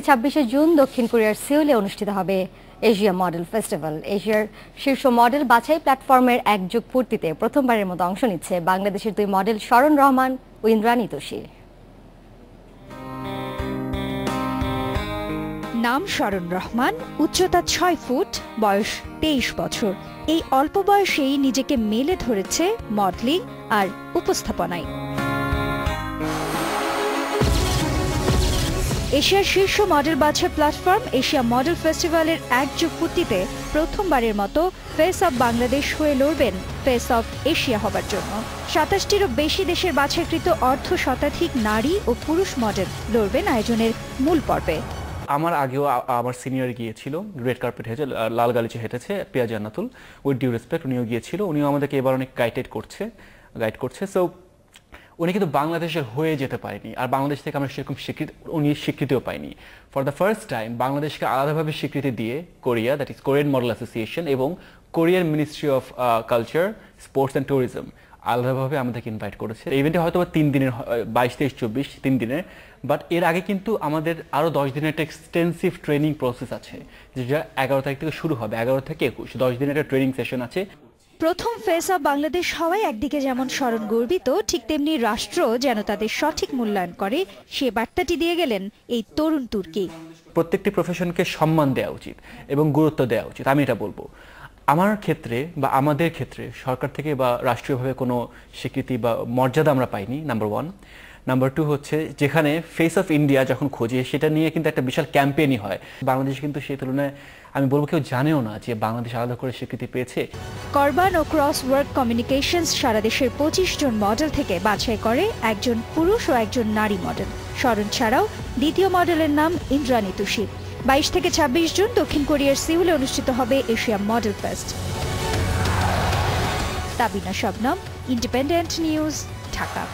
ছাব্বিশে জুন দক্ষিণ কোরিয়ার সিউলে অনুষ্ঠিত হবে এশিয়া মডেল ফেস্টিভ্যাল। এশিয়ার শীর্ষ মডেল বাছাই প্ল্যাটফর্মের একযোগ পূর্তিতে প্রথমবারের মতো অংশ নিচ্ছে বাংলাদেশের দুই মডেল শরণ রহমান ও ইন্দ্রাণী তোষী নাম শরণ রহমান, উচ্চতা ছয় ফুট, বয়স তেইশ বছর। এই অল্প বয়সেই নিজেকে মেলে ধরেছে মডেলিং আর উপস্থাপনায়। এশিয়ার শীর্ষ মডেল বাছাই প্ল্যাটফর্ম এশিয়া মডেল ফেস্টিভ্যালের একযোগ পূর্তিতে প্রথমবারের মতো ফেস অফ বাংলাদেশ হয়ে লড়বেন ফেস অফ এশিয়া হবার জন্য। সাতাশটিরও বেশি দেশের বাছাইকৃত অর্ধ শতাধিক নারী ও পুরুষ মডেল লড়বেন আয়োজনের মূল পর্বে। আমার আগেও আমার সিনিয়র গিয়েছিল রেড কার্পেট হেঁটে লাল গালিচে হেঁটেছে Piya Jannatul with due respect উনিও গিয়েছিল, উনিও আমাদেরকে এবার অনেক গাইডেড করছে গাইড করছে। সো উনি কিন্তু বাংলাদেশের হয়ে যেতে পারেনি। আর বাংলাদেশ থেকে আমরা সেরকম স্বীকৃতি, উনি স্বীকৃতিও পাইনি। ফর দ্য ফার্স্ট টাইম বাংলাদেশকে আলাদাভাবে স্বীকৃতি দিয়ে Korea that is Korean model association এবং Korean ministry of culture sports and tourism আলাদাভাবে আমাদেরকে ইনভাইট করেছে। ইভেন্টে হয়তো তিন দিনের বাইশ, তেইশ, চব্বিশ, তিন দিনের। বাট এর আগে কিন্তু আমাদের আরও দশ দিনের একটা এক্সটেন্সিভ ট্রেনিং প্রসেস আছে যেটা এগারো তারিখ থেকে শুরু হবে, এগারো থেকে একুশ, দশ দিনের একটা ট্রেনিং সেশন আছে। প্রথম ফেস অব বাংলাদেশ হওয়ায় একদিকে যেমন স্মরণ গর্বিত, ঠিক তেমনি রাষ্ট্র যেন তাদের সঠিক মূল্যায়ন করে, সে বার্তাটি দিয়ে গেলেন এই তরুণ তুর্কি। প্রত্যেকটি প্রফেশনকে সম্মান দেওয়া উচিত এবং গুরুত্ব দেওয়া উচিত, আমি এটা বলব। আমার ক্ষেত্রে বা আমাদের ক্ষেত্রে সরকার থেকে বা রাষ্ট্রীয়ভাবে কোনো স্বীকৃতি বা মর্যাদা আমরা পাইনি নাম্বার ওয়ান নাম্বার টু হচ্ছে যেখানে ফেস অফ ইন্ডিয়া যখন খোঁজে, সেটা নিয়ে কিন্তু একটা বিশাল ক্যাম্পেইনই হয়। বাংলাদেশ কিন্তু সেই তুলনায়, আমি বলব কেউ জানেও না যে বাংলাদেশ আলাদা করে স্বীকৃতি পেয়েছে। করবান ও ক্রস ওয়ার্ক কমিউনিকেশনস সারা দেশের পঁচিশ জন মডেল থেকে বাছাই করে একজন পুরুষ ও একজন নারী মডেল স্মরণ ছাড়াও দ্বিতীয় মডেলের নাম ইন্দ্রাণী তুষি। বাইশ থেকে ছাব্বিশ জুন দক্ষিণ কোরিয়ার সিউলে অনুষ্ঠিত হবে Asia model fest Tabina Shabnam independent news Dhaka.